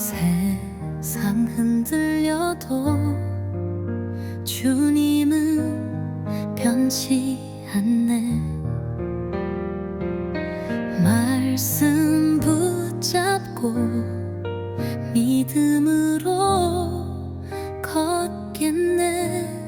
세상 흔들려도 주님은 변치 않네. 말씀 붙잡고 믿음으로 걷겠네.